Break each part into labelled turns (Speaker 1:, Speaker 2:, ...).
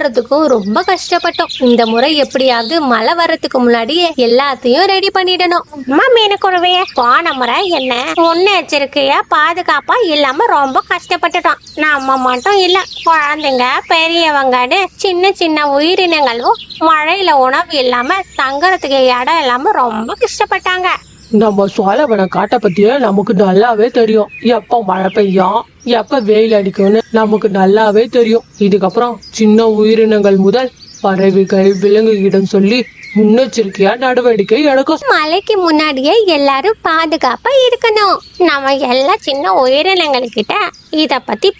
Speaker 1: வர்றதுக்கும் ரொம்ப கஷ்டப்பட்டோம். இந்த முறை எப்படியாவது மழை வர்றதுக்கு முன்னாடியே எல்லாத்தையும் ரெடி பண்ணிடணும்.
Speaker 2: அம்மா மீனுக்குருவே போன முறை என்ன? முன்னெச்சரிக்கையா பாதுகாப்பா இல்லாம ரொம்ப கஷ்டப்பட்டுட்டோம். நம்ம மட்டும் இல்ல குழந்தைங்க பெரியவங்கன்னு சின்ன சின்ன உயிரினங்களும் மழையில உணவு இல்லாம தங்கறதுக்கு இடம் இல்லாம ரொம்ப கஷ்டப்பட்டாங்க.
Speaker 3: நம்ம சோழவன காட்டை பத்தியே நமக்கு நல்லாவே தெரியும். எப்ப மழை பெய்யும் எப்ப வெயில் அடிக்கும்னு நமக்கு நல்லாவே தெரியும். இதுக்கப்புறம் சின்ன உயிரினங்கள் முதல் பறவைகள் விலங்குகிடம் சொல்லி முன்னெச்சரிக்கையா நடவடிக்கை எடுக்கும்.
Speaker 2: மழைக்கு முன்னாடியே எல்லாரும் பாதுகாப்பா இருக்கணும். நம்ம எல்லா சின்ன உயிரினங்கள் கிட்ட இத பத்தி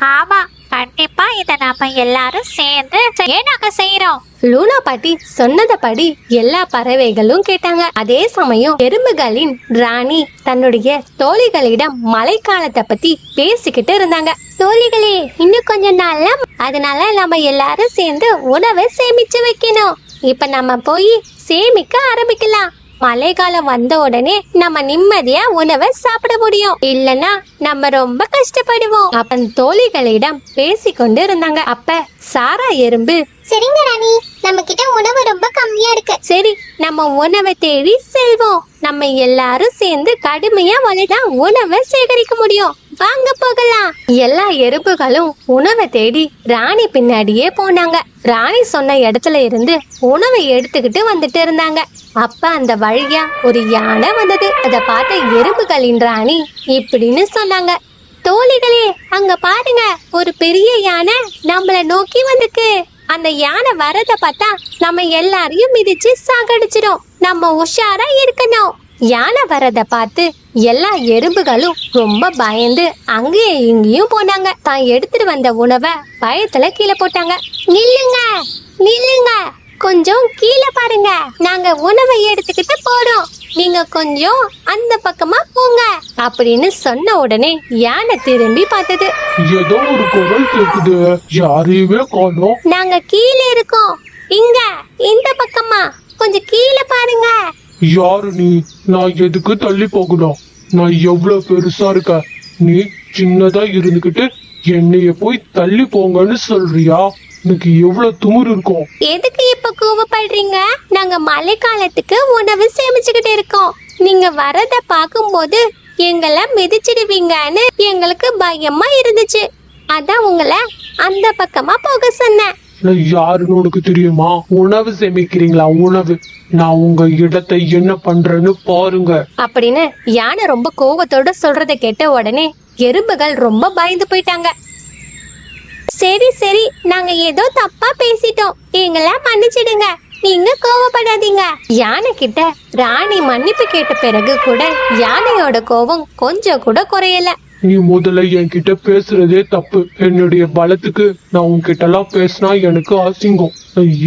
Speaker 2: ஆமா கண்டிப்பா நாம எல்லாரும் சேர்ந்து நாங்க செய்யறோம்
Speaker 1: லூனா பாட்டி சொன்னதபடி எல்லா பறவைகளும் கேட்டாங்க. அதே சமயம் எறும்புகளின் ராணி தன்னுடைய தோழிகளிடம் மழைக்காலத்தை பத்தி பேசிக்கிட்டு இருந்தாங்க.
Speaker 2: தோழிகளே இன்னும் கொஞ்ச நாள்ல அதனால நம்ம எல்லாரும் சேர்ந்து உணவை சேமிச்சு வைக்கணும். இப்ப நம்ம போய் சேமிக்க ஆரம்பிக்கலாம். மழைக்காலம் வந்த உடனே நம்ம நிம்மதியா உணவை சாப்பிட முடியும். இல்லனா நம்ம ரொம்ப கஷ்டப்படுவோம்.
Speaker 1: அப்ப தோழிகளிடம் பேசிக்கொண்டு இருந்தாங்க. அப்ப சாரா எறும்பு
Speaker 2: சரிங்க ராணி. நம்ம கிட்ட உணவு ரொம்ப கம்மியா இருக்கு.
Speaker 1: சரி நம்ம உணவை தேடி செல்வோம். நம்ம எல்லாரும் சேர்ந்து கடுமையா வளைதான் உணவை சேகரிக்க முடியும். வாங்க போகலாம். எல்லா எறும்புகளும் உணவை தேடி ராணி பின்னாடியே போனாங்க. ராணி சொன்ன இடத்துல இருந்து உணவை எடுத்துக்கிட்டு வந்துட்டு இருந்தாங்க. அப்ப அந்த வழியா ஒரு யானை வந்தது. அதை பார்த்த எறும்புகளின் ராணி இப்படின்னு சொன்னாங்க. தோழிகளே அங்க பாருங்க. ஒரு பெரிய யானை நம்மள நோக்கி வந்துக்கு அந்த யானை வரத பார்த்தா நம்ம எல்லாரையும் மிதிச்சு சாகடிச்சிடும். நம்ம உஷாரா இருக்கணும். யானை வரத பார்த்து எல்லா எறும்புகளும் ரொம்ப பயந்து அங்கேயும் இங்கேயும் போனாங்க. தான் எடுத்துட்டு வந்த உணவை பயத்துல கீழே போட்டாங்க. நில்லுங்க நில்லுங்க. கொஞ்சம் கீழே பாருங்க. நாங்க உணவை எடுத்துக்கிட்டு போறோம். நீங்க கொஞ்சம் அந்த பக்கமா போங்க. அப்படின்னு சொன்ன உடனே யானை திரும்பி பார்த்தது.
Speaker 3: ஏதோ ஒரு குரல் கேக்குது. யாரையுமே காணோம்.
Speaker 2: நாங்க கீழே இருக்கோம். இங்க இந்த பக்கமா. கொஞ்சம் கீழே பாருங்க.
Speaker 3: யாரு நீ? நான் எதுக்கு தள்ளி போகணும்? நான் எவ்வளவு பெருசா இருக்க? நீ சின்னதா இருந்துகிட்டு என்னைய போய் தள்ளி போங்கன்னு சொல்றியா? எனக்கு எவ்வளவு துமுறு இருக்கும்.
Speaker 2: எதுக்கு இப்ப கோவப்படுறீங்க? நாங்க மழை காலத்துக்கு உணவு சேமிச்சுக்கிட்டு இருக்கோம். நீங்க வரத பார்க்கும்போது எங்களை மிதிச்சிடுவீங்கன்னு எங்களுக்கு பயமா இருந்துச்சு. அதான் உங்களை அந்த பக்கமா போக சொன்னேன்.
Speaker 3: யாருன்னு உனக்கு தெரியுமா? உணவு சேமிக்கிறீங்களா? உணவு. நான் உங்க இடத்தை என்ன பண்றேன்னு பாருங்க.
Speaker 1: அப்படின்னு யானை ரொம்ப கோவத்தோட சொல்றதை கேட்ட உடனே எறும்புகள் ரொம்ப பயந்து போயிட்டாங்க.
Speaker 2: சரி சரி. நாங்க ஏதோ தப்பா பேசிட்டோம். எங்களை மன்னிச்சிடுங்க. நீங்க கோவப்படாதீங்க.
Speaker 1: யானை கிட்ட ராணி மன்னிப்பு கேட்ட பிறகு கூட யானையோட கோவம் கொஞ்சம் கூட குறையல.
Speaker 3: நீ முதல்ல என்கிட்ட பேசுறதே தப்பு. என்னுடைய பலத்துக்கு நான் உன்கிட்ட எல்லாம் பேசினா எனக்கு அசிங்கம்.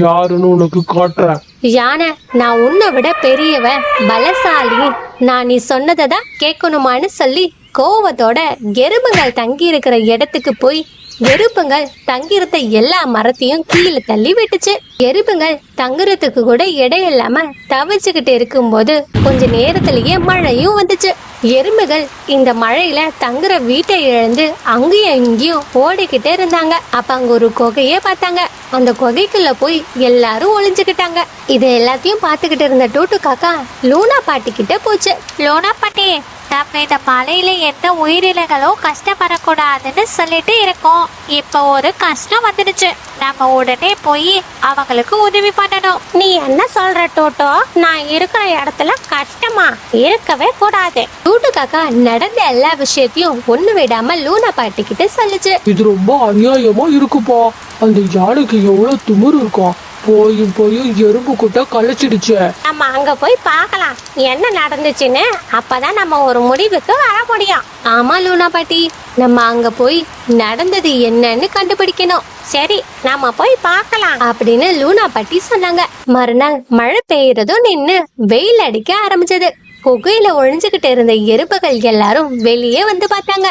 Speaker 3: யாருன்னு உனக்கு காட்டுறேன்.
Speaker 1: யானை நான் உன்னை விட பெரியவ பலசாலி. நான் நீ சொன்னதை தான் கேட்கணுமான்னு சொல்லி கோவத்தோட எறும்புகள் தங்கி இருக்கிற இடத்துக்கு போய் எருப்புங்கள் தங்கியிருந்த எல்லா மரத்தையும் கீழே தள்ளி விட்டுச்சு. எருப்புங்கள் தங்குறதுக்கு கூட இடையில்லாம தவிச்சுக்கிட்டு இருக்கும்போது கொஞ்ச நேரத்திலேயே மழையும் வந்துச்சு. எறும்புகள் இந்த மழையில தங்குற வீட்டை இழந்து அங்கேயும் இங்கேயும் ஓடிக்கிட்டே இருந்தாங்க. அப்ப அங்க ஒரு குகையே பார்த்தாங்க. அந்த குகைக்குள்ள போய் எல்லாரும் ஒளிஞ்சுக்கிட்டாங்க. இது எல்லாத்தையும் பார்த்துக்கிட்டு இருந்த டூட்டு காக்கா லூனா பாட்டி கிட்ட போச்சு.
Speaker 2: லூனா பாட்டி நம்ம இந்த மலையில எந்த உயிரினங்களும் கஷ்டப்படக்கூடாதுன்னு சொல்லிட்டு இருக்கோம். இப்போ ஒரு கஷ்டம் வந்துடுச்சு. நம்ம உடனே போய் அவங்களுக்கு உதவி பண்ணணும். நீ என்ன சொல்ற டோட்டோ? நான் இருக்கிற இடத்துல கஷ்டமா இருக்கவே கூடாது.
Speaker 1: டூட்டு காக்கா நடந்த எல்லா விஷயத்தையும் ஒண்ணு விடாம லூனா பாட்டி கிட்ட சொல்லுச்சு.
Speaker 3: இது ரொம்ப அநியாயமா இருக்குப்பா. அந்த யானைக்கு எவ்வளவு துமுறு இருக்கும். போயும் போயும் எறும்பு கூட்ட கலைச்சிடுச்சே
Speaker 2: நம்ம அங்க போய் பார்க்கலாம். என்ன நடந்துச்சுன்னு அப்பதான் நம்ம ஒரு முடிவுக்கு வர முடியும்.
Speaker 1: ஆமா லூனா பாட்டி. நம்ம அங்க போய் நடந்தது என்னன்னு கண்டுபிடிக்கணும்.
Speaker 2: சரி நாம போய் பார்க்கலாம்
Speaker 1: அப்படின்னு லூனா பாட்டி சொன்னாங்க. மறுநாள் மழை பெய்யறதும் நின்னு வெயில் அடிக்க ஆரம்பிச்சது. குகையில ஒழிஞ்சுகிட்டு இருந்த எறும்புகள் எல்லாரும் வெளியே வந்து பார்த்தாங்க.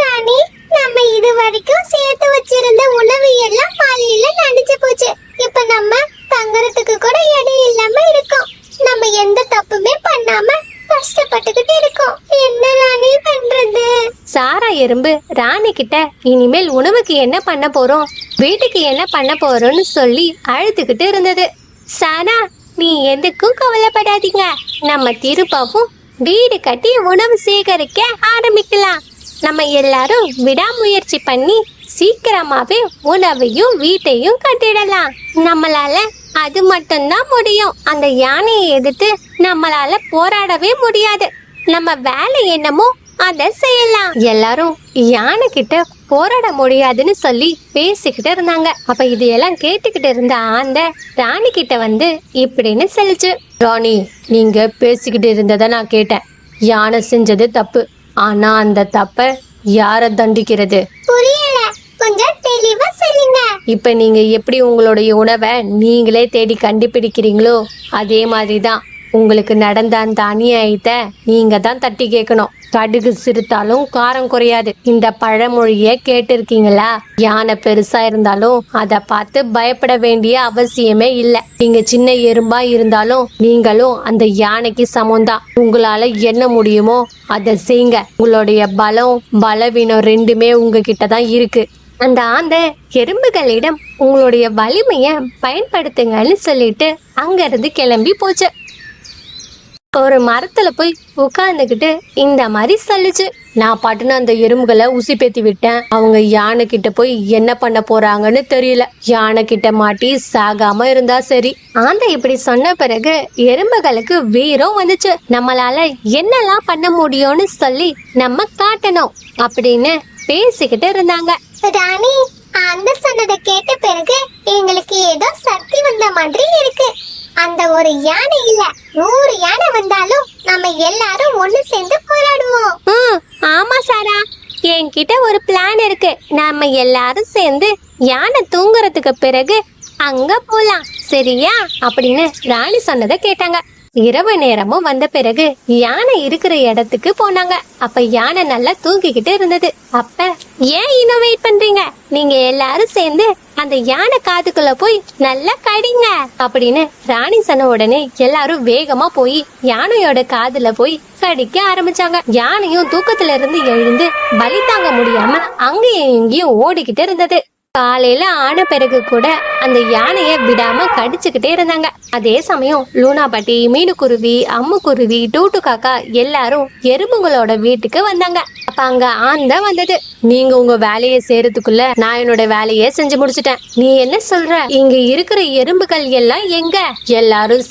Speaker 2: ராணி நம்ம இது வரைக்கும் சேர்த்து வச்சிருந்த உணவு எல்லாம் மழையில நனைஞ்சு போச்சு. இப்ப நம்ம தங்குறதுக்கு கூட இடம் இல்லாம இருக்கோம். நம்ம எந்த தப்புமே பண்ணாம கஷ்டப்பட்டுக்கிட்டு இருக்கோம். என்ன ராணி பண்றது?
Speaker 1: சாரா எறும்பு ராணி கிட்ட இனிமேல் உணவுக்கு என்ன பண்ண போறோம்? வீட்டுக்கு என்ன பண்ண போறோம்னு சொல்லி அழுதுகிட்டு இருந்தது. சானா நீ எதுக்கும் கவலைப்படாதீங்க. நம்ம திருப்பவும் வீடு கட்டி உணவு சேகரிக்க ஆரம்பிக்கலாம். நம்ம எல்லாரும் விடாமுயற்சி பண்ணி சீக்கிரமாவே உணவையும் வீட்டையும் கட்டிடலாம். நம்மளால அது மட்டும்தான் முடியும். அந்த யானையை எதிர்த்து நம்மளால போராடவே முடியாது. நம்ம வேலை என்னமோ அதை செய்யலாம். எல்லாரும் யானை கிட்ட போராட முடியாதுன்னு சொல்லி பேசிக்கிட்டு இருந்தாங்க. அப்ப இதையெல்லாம் கேட்டுக்கிட்டு இருந்த ஆந்த ராணி கிட்ட வந்து இப்படின்னு சொல்லுச்சு. ராணி நீங்க பேசிக்கிட்டு இருந்ததை நான் கேட்டேன். யானை செஞ்சது தப்பு. ஆனா அந்த தப்ப யார தண்டிக்கிறது?
Speaker 4: புரியல. கொஞ்சம் தெளிவா சொல்லுங்க.
Speaker 1: இப்ப நீங்க எப்படி உங்களுடைய உணவை நீங்களே தேடி கண்டுபிடிக்கிறீங்களோ அதே மாதிரி தான் உங்களுக்கு நடந்த அந்த அநியாயத்தை நீங்க தான் தட்டி கேட்கணும். கடுகு சிறுத்தாலும் காரம் குறையாது. இந்த பழமொழிய கேட்டிருக்கீங்களா? யானை பெருசா இருந்தாலும் அதை பார்த்து பயப்பட வேண்டிய அவசியமே இல்லை. நீங்க சின்ன எறும்பா இருந்தாலும் நீங்களும் அந்த யானைக்கு சமம்தான். உங்களால என்ன முடியுமோ அதை செய்யுங்க. உங்களுடைய பலம் பலவீனம் ரெண்டுமே உங்ககிட்ட தான் இருக்கு. அந்த ஆந்த எறும்புகளிடம் உங்களுடைய வலிமைய பயன்படுத்துங்கன்னு சொல்லிட்டு அங்கிருந்து கிளம்பி போச்சு. ஒரு மரத்துல போய் உட்கார்ந்துக்கிட்டு இந்த மாதிரி சொல்லுச்சு. நான் பாட்டுன்னு அந்த எறும்புகளை உசி பேத்தி விட்டேன். அவங்க யானை கிட்ட போய் என்ன பண்ண போறாங்கன்னு தெரியல. யானை கிட்ட மாட்டி சாகாம இருந்தா சரி. ஆந்தை இப்படி சொன்ன பிறகு எறும்புகளுக்கு வீரம் வந்துச்சு. நம்மளால என்னெல்லாம் பண்ண முடியும்னு சொல்லி நம்ம காட்டணும் அப்படின்னு பேசிக்கிட்டு இருந்தாங்க.
Speaker 4: ராணி அந்த சொன்னதை கேட்ட பிறகு எங்களுக்கு ஏதோ சக்தி வந்த மாதிரி இருக்கு. அந்த ஒரு யானை இல்ல நூறு யானை வந்தாலும் நம்ம எல்லாரும் ஒண்ணு சேர்ந்து போராடுவோம்.
Speaker 1: ம் ஆமா சாரா. என்கிட்ட ஒரு பிளான் இருக்கு. நாம எல்லாரும் சேர்ந்து யானை தூங்குறதுக்கு பிறகு அங்க போலாம். சரியா? அப்படின்னு ராணி சொன்னதை கேட்டாங்க. இரவு நேரமும் வந்த பிறகு யானை இருக்கிற இடத்துக்கு போனாங்க. அப்ப யானை நல்லா தூங்கிக்கிட்டு இருந்தது. அப்ப ஏன் இன்னும் வெயிட் பண்றீங்க? நீங்க எல்லாரும் சேர்ந்து அந்த யானை காதுக்குள்ள போய் நல்லா கடிங்க அப்படின்னு ராணி சொன்ன உடனே எல்லாரும் வேகமா போய் யானையோட காதுல போய் கடிக்க ஆரம்பிச்சாங்க. யானையும் தூக்கத்துல இருந்து எழுந்து வலி தாங்க முடியாம அங்கேயும் இங்கேயும் ஓடிக்கிட்டு இருந்தது. காலையில ஆன பிறகு கூட அந்த யானைய விடாம கடிச்சுக்கிட்டே இருந்தாங்க. அதே சமயம் லூனாபாட்டி மீனுக்குருவி அம்முக்குருவி டூட்டு காக்கா எல்லாரும் எறும்புங்களோட வீட்டுக்கு வந்தாங்க. அப்ப அங்க ஆந்த வந்தது. நீங்க உங்க வேலையை செய்யறதுக்குள்ள நான் என்னோட வேலையை செஞ்சு முடிச்சிட்டேன். நீ என்ன சொல்ற? இங்க இருக்கிற எறும்புகள் எல்லாம் எங்க? எல்லாரும்